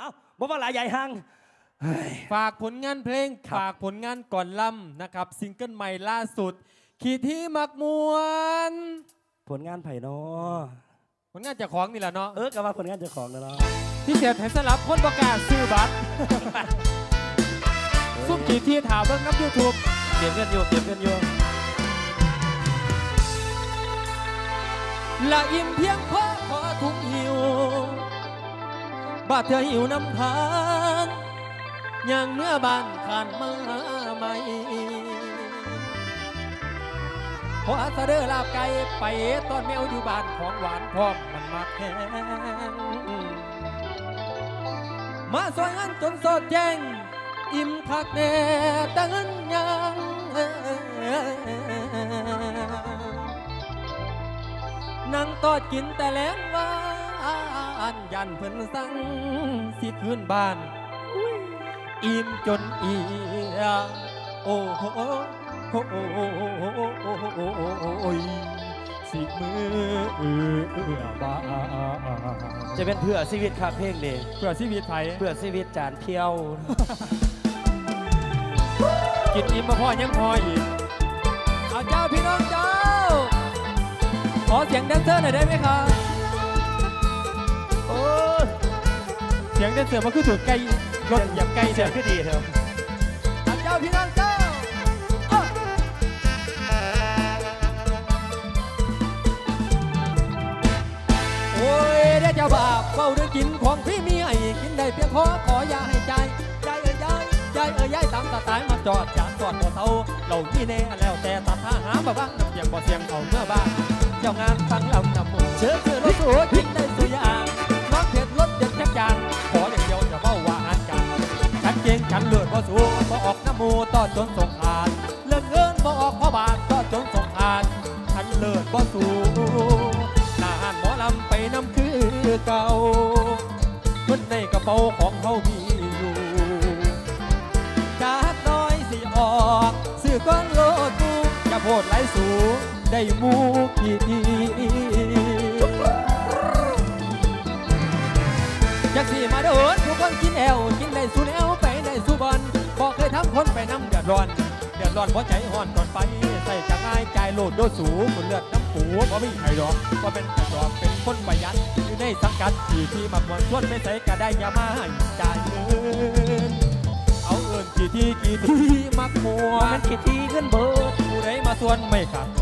เอาบ่ว่าหลายใหญ่หังเฮ้ยฝากผลงานเพลง ครับ ฝากผลงานก่อนล่ำนะครับ ซิงเกิลใหม่ล่าสุด ขีดที่มักมวน ผลงานไผ่นอผลงานเจากของนี่แหละเนาะ เออก็ว่าผลงานเจ้าของนะเนาะที่เสียให้สลับคนประกล้าศซื้อบัตรซุ่มขีดที่ถามเบิ่งน้ำยูทูบเตรียมกันอยู่เตรียมกันอยู่ละอิ่มเพียงพอขอทุกหิว บาดเธอหิวน้ำทางยังเมื่อบ้านผ่านมาใหม่ขออาสเดอลาบไก่ไปตอนแมวอยู่บ้านของหวานพร้อมมันมักแห้งมาซอยงานจนสดแจ้ง อิ่มคักแน่ต่เงินยังนั่งตอดกินแต่แล้งว่า นยันเพิ่นสั่งสิคืนบ้าน อิ่มจนเอียโอ้โหโอ้โหโอ้ยสิมือเอือบาจะเป็นเพื่อชีวิตครับเพลงนี้เพื่อชีวิตไทยเพื่อชีวิตจานเที่ยว กินอิ่มมาพ่อยังพออีกเอาเจ้าพี่น้องเจ้า ขอเสียงแดนเซอร์หน่อยได้ไหมครับ ยเสียงแดนเซอร์มันคือถูกไก่รถเหยียบไก่เสีเสียยงคือดีเถอะเอาเจ้าพี่น้องเจ้าอ้อโอ้ยเดี๋ยวเจ้าบาปเฝ้าเรื่องกินของพี่มีไอ้กินได้เพียงขอขออย่าให้ใจใจเอ้ยยายใจเอ้ยยายตามสไตล์มาจอดจานจอดบ่เท่าเราที่แน่แล้วแต่ตัดท่าหามาบ้างน้ำเสียงบ่เสียงเอาเมื่อบ้านเจ้างานฟังลำนำหมดเชิญเชิญรถสวยกินได้สุยาง จักจางขออย่างเดียวจะเบ้าว่าอาจารย์ฉันเก่งฉันเลือดบ่สูงบ่ออกน้ำมูต่อจนสงอาดเลิกเงินบ่ออกพ่อบาทต่อจนสงอาดฉันเลือดบ่สูงนานหมอลำไปน้ำคือเก่าเงินในกระเป๋าของเขามีอยู่จากน้อยสิออกซื้อก้อนโลตูจะโพดไหลสูงได้มูกี่ที จากสี่มาโดนทุกคนกินแอวกินได้สู้แนวไปได้สู้บอลบอกเคยทำคนไปน้ำเดือดร้อน เดือดร้อนเพราะใจห่อนก่อนไป ใส่จะง่ายใจโลดโดดสูงคนเลือดน้ำปูเพราะไม่ใครหรอกก็เป็นกระดอกเป็นคนประหยัดอยู่ในสังกัดที่ที่มักมวนชวนไม่ใส่ก็ได้อยามาให้จ่ายเงินเอาเอินกี่ที่กี่ที่มักมวมันนกี่ทีเงินเบิดผู้ใดมาส่วนไม่ขาด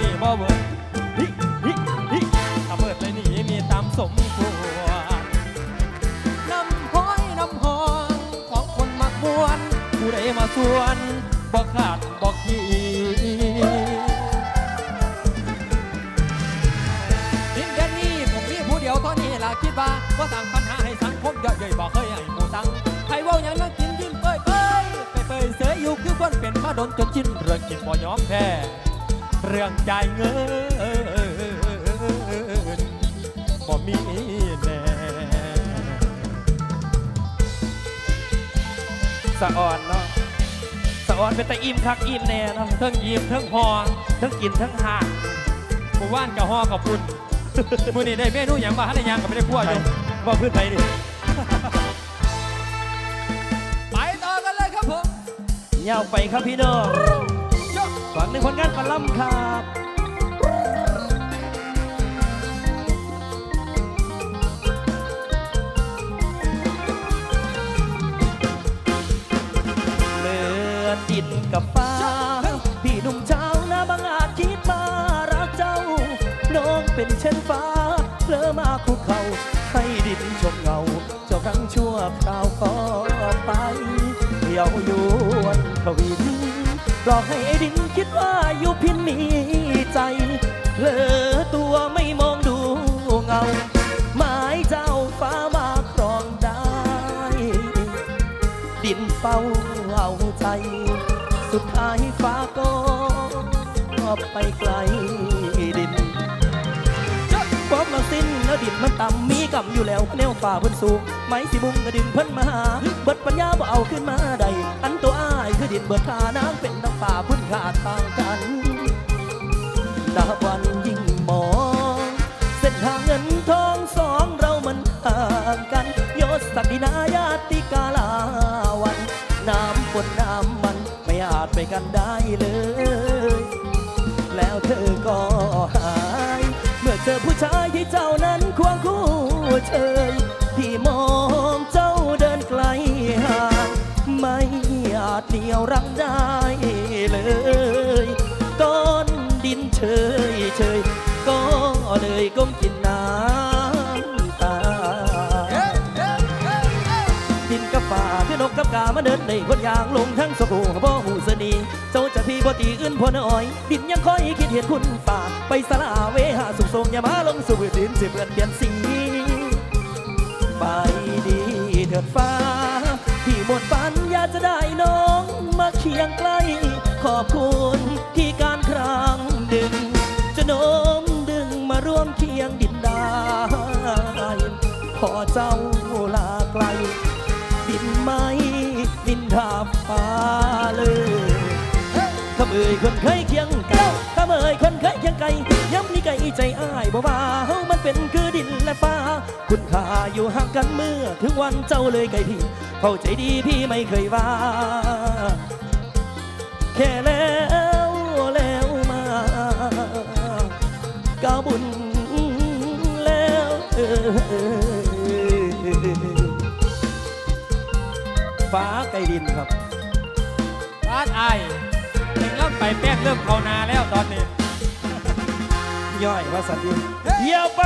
นีผู้นี้บ่เบิดฮิฮิฮิถ้าเบิดเลยนี่มีตามสมควรน้ำห้อยน้ำหองของคนมักมวนผู้ใดมาส่วนบ่ขาดบ่ขีดินแดนนี้ผมมีผู้เดียวเท่านี้ล่ะคิดว่าว่าสั่งปัญหาให้สังคมเยอะเย้ยบอกเคยให้หมู่สังใครเว่าอย่างนั้นกินยิ้มเปยเปยไปเปยเสยอยู่คือคนเป็นมาโดนจนชินเรื่องกินบ่ยอมแพ้ เรื่องจ่ายเงินบ่มีแน่สะอ่อนเนาะสะอ่อนเป็นแต่อิ่มคักอิ่มแน่เนาะเทั้งยิ้มเทั้งหอทั้งกินทั้งหากหมู่ว่านกับหอกับปุ่นมื้อนี้ได้เมนูหยังบ้าให้ได้หยังก็ไม่ได้พัวอยู่ว่าพื้นไทยดิไปต่อกันเลยครับผมยาวไปครับพี่น้องยกฝัง ในผลงานปลาล่ำครับเลือนดินกับฟ้า พี่หนุ่มเช้านาบางอาจคิดมารักเจ้า น้องเป็นเช่นฟ้าเพลอมาคุกเข่าให้ดินชมเงา เจ้าครั้งชั่วคราวขอไปเที่ยวยวนทวิน หลอกให้ดินคิดว่าอยู่พินมีใจเลอตัวไม่มองดูเงาหมายเจ้าฟ้ามาครองได้ ดินเฝ้าเอาใจ สุดท้ายฟ้าก็ไปไกลดินความมาสิ้นแล้วดินมันต่ำมีกำอยู่แล้วแนวฝ่าเพิ่นสูงไม้สิบุงก็ดึงเพิ่นมาหาเบิดปัญญาบ่เอาขึ้นมาใดอันตัวอ้ายคือดินเบิดขาน้ำเป็น ค่าต่างกันนับวันยิ่งมอง เส้นทางเงินทองสองเรามันห่างกัน ยศศักดินาญาติกาลาวัน น้ำฝนน้ำมันไม่อาจไปกันได้เลย แล้วเธอก็หาย เมื่อเจอผู้ชายที่เจ้านั้นควงคู่เชยที่มองเจ้าเดินไกลห่างไม่อาจเหนียวรั้งได้ เฉยเฉยก็เลยก้มกินน้ำตาดินกับฝ่าคือนกกับกามาเดินในคนยางลงทั้งสกูบ่หูสนีเจ้าจะพี่บ่ตีอื่นพอน้อย ดินยังคอยคิดเห็นคุณฝ่าไปสลาเวหาสุขทรงอย่ามาลงสู่ดินสิเพื่อนเปลี่ยนสีไปดีเถิดฟ้า ที่หมดปัญญากจะได้น้องมาเคียงใกล้ขอบคุณ ดึง จะโน้มดึงมาร่วมเคียงดินได้พอเจ้าลาไกล ดินไม้ดินทาฟ้าเลยข้าเอ่ยคนเคยเคียงไก่ข้าเอ่ยคนเคยเคียงไก่ย้ำนี่ไก่ใจอ้ายบ่ว่าเฮามันเป็นคือดินและฟ้า คุณค่าอยู่ห่างกันเมื่อ ถึงวันเจ้าเลยไก่พี่เข้าใจดีพี่ไม่เคยว่า แค่แล้วแล้ว ก้าวบุญแล้วเออฟ้าไกลดินครับบ้านไอ้ถึงเริ่มไปแป้งเริ่มเข้านาแล้วตอนนี้ ย่อยว่าสันดีเยี่ยวไป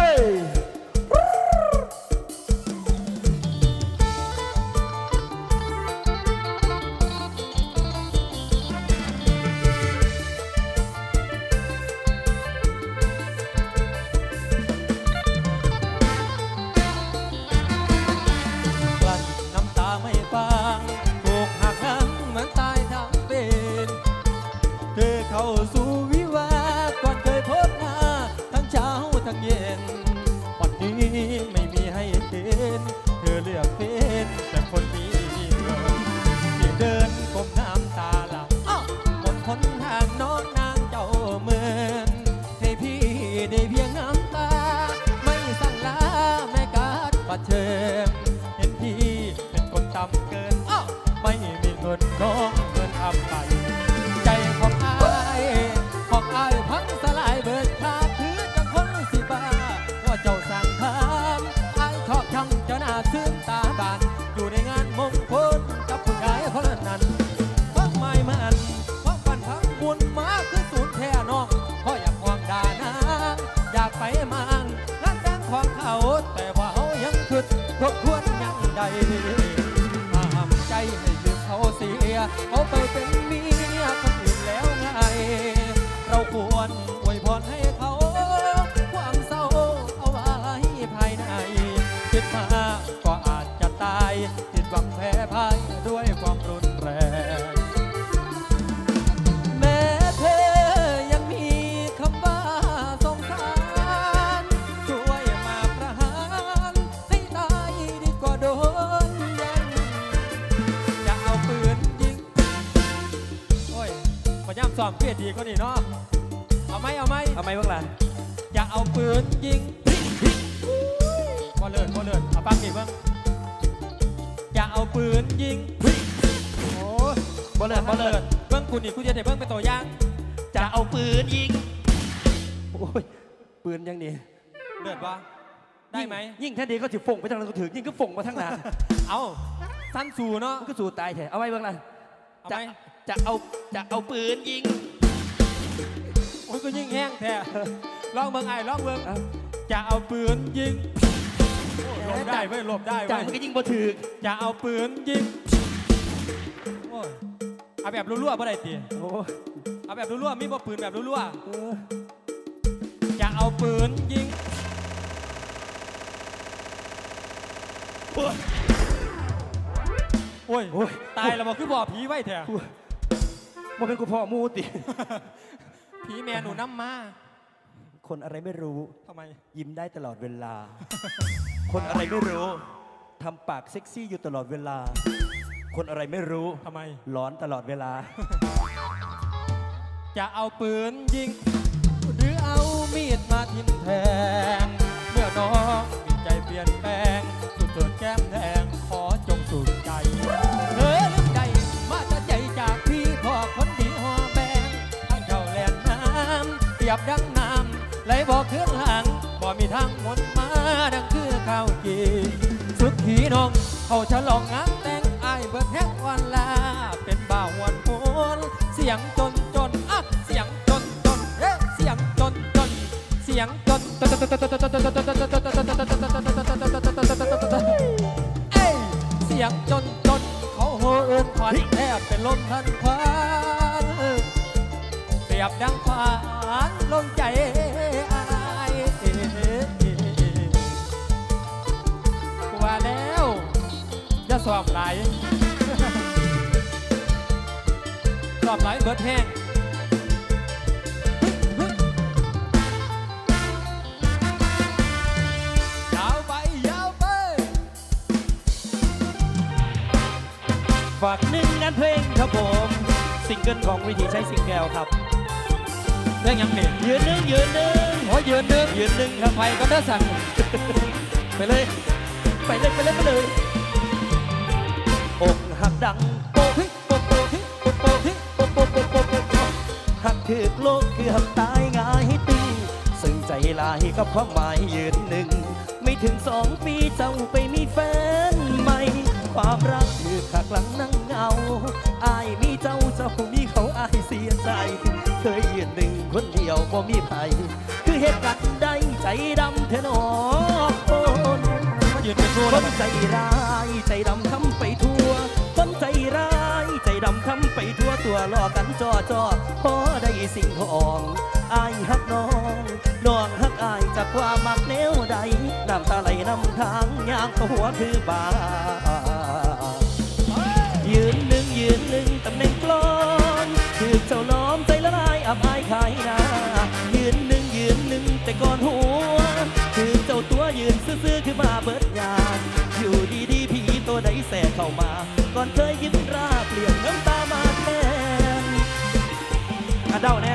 ชอาจ้าหน้าซึ้งตาบานอยู่ในงานมงคลกับผู้ชายคนนั้นฟังไม่มันฟังฝันทั้งบุญมาคือศูนย์แท่น้องเพราะอยากควางด่านางอยากไปมังงานแต่งของเขา แต่ว่าเขายังคิดทบทวนยังใดห้ามใจให้ลืมเขาเสียเขาไปเป็นเมียคนอื่นแล้วไง เราควรอวยพรให้เขา ความเศร้าเอาไว้ภายในคิดมา เพียดีก็นี่เนาะเอาไหมเอาไหมทำไหมบ้างล่ะจะเอาปืนยิงบ่เลิศบ่เลิศเอาปังอีกเบ้างจะเอาปืนยิงโอ้บ่เลิศบ่เลิศเบิ้งคุณนี่คุณจะได้เบิ้งเป็นตัวอย่างจะเอาปืนยิงโอ้ยปืนยังนี่เลือดวะได้ไหมยิ่งแท้ดีก็ถือฝงไปทางนั้นก็ถือยิ่งก็ฝงมาทางหน้าเอาสั้นสู่เนาะก็สู้ตายแท้เอาไว้บ้างล่ะเอาจะไหม จะเอาจะเอาปืนยิง โอ้ยก็ยิ่งแห้งแท้ลองเบิ้งไอ้ลองเบิ้งเอาจะเอาปืนยิงโอ้ยหลบได้เว้ยหลบได้จ่าเว้มันยก็ยิงบ่ถือจะเอาปืนยิงโอ้ยเอาแบบรั่วๆบ่ได้ตีโอ้ยเอาแบบรั่วๆมีบ่ปืนแบบรั่วเออๆจะเอาปืนยิงโอ้ยโอ้ยโอ้ยตายแล้วบอกคือบ่ผีไว้แท้ มันเป็นกูพ่อมูติ ผีแม่หนูน้ำมาคนอะไรไม่รู้ ทำไม ยิ้มได้ตลอดเวลา คนอะไรไม่รู้ทำปากเซ็กซี่อยู่ตลอดเวลา คนอะไรไม่รู้ทำไม ร้อนตลอดเวลา จะเอาปืนยิง หรือเอามีดมาทิ่มแท ยงจนเอ้ยเสียงจนจนเขาโหเอินขวัญแทบเป็นลมทันควันเปรียบดังควานลงใจอายกว่าแล้วจะสอบไหลสอบไหลเบิดแห้ง ฝากหนึ่งงานเพลงครับผมซิงเกิลของวิธีใช้สิงแก้วครับเรื่องยังเนี่ยยืนหนึ่งยืนหนึ่งโอ้ยยืนหนึ่งยืนหนึ่งครับไปก็ได้สั่งไปเลย ไปเลยไปเลยไปเลยอกหักดังโป๊ะโป๊ะโป๊ะโป๊ะโป๊ะโป๊ะโป๊ะโป๊ะโป๊ะโป๊ะโป๊ะหักถึกโลกเกือบตายง่ายตึงซึ่งใจลายกับความหมายยืนหนึ่งไม่ถึงสองปีเจ้าไปมีแฟนใหม่ ความรักคือขักหลังนั่งเงาอายมีเจ้าเจ้ามีเขาอายเสียใจ เคยยืนหนึ่งคนเดียวบ่มีไผคือเหตุการณ์ใดใจดำเทนอคนมายืนเป็นครูคนใจร้ายใจดำทำไปทั่วคนใจร้ายใจดำทำไปทั่วตัวล่อกันจ่อจ่อพอได้สิ่งของอายฮักน้องน้องฮักอายจากความมักแนวใดน้ำตาไหลนำทางย่างหัวคือบา ยืนหนึ่งตำแหน่งกลอนคือเจ้าน้อมใจละลายอับอายขายหนายืนหนึ่งยืนหนึ่งแต่ก่อนหัวคือเจ้าตัวยืนซื่อๆคือมาเบิดยางอยู่ดีๆผีตัวใดแสเข้ามา ก่อนเคยยิ้มราเปลี่ยนน้ำตามาแทนอะเดาแน่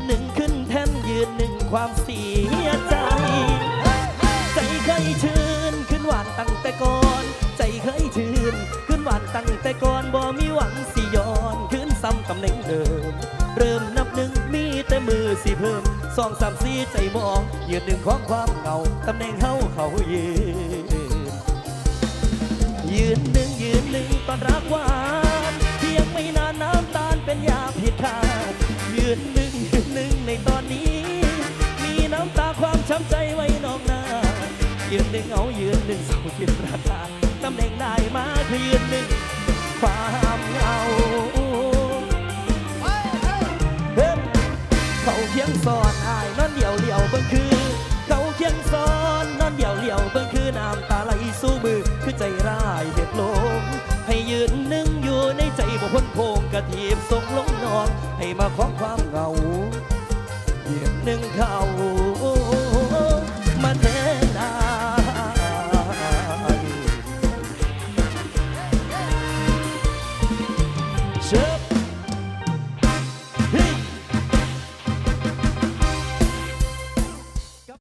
นหนึ่งขึ้นแท่นยืนหนึ่งความเสียใจ ใจเคยชื่นขึ้นหวานตั้งแต่ก่อน ใจเคยชื่นขึ้นหวานตั้งแต่ก่อนบ่มีหวังสิย้อนขึ้นซ้ำตำแหน่งเดิม เริ่มนับหนึ่งมีแต่มือสิเพิ่มสองสามสี่ใจมอง ยืนหนึ่งของความเงาตำแหน่งเฮาเขายืน ยืนหนึ่งยืนหนึ่งตอนรักหวา หนึ่งสู่คิดราคาตำแหน่งได้มาคือยืนหนึ่งความเงาเฮ้ยเขาเคียงสอนอายนอนเดี่ยวเดี่ยวเบิ่งคือ เขาเคียงซ้อนนอนเดี่ยวเดี่ยวเบิ่งคือน้ำตาไหลสู้มือคือใจร้ายเห็ดลมให้ยืนหนึ่งอยู่ในใจบ่พ้นโพงกระทีบส่งลงนอน ให้มาของความเหงายืนหนึ่งเขา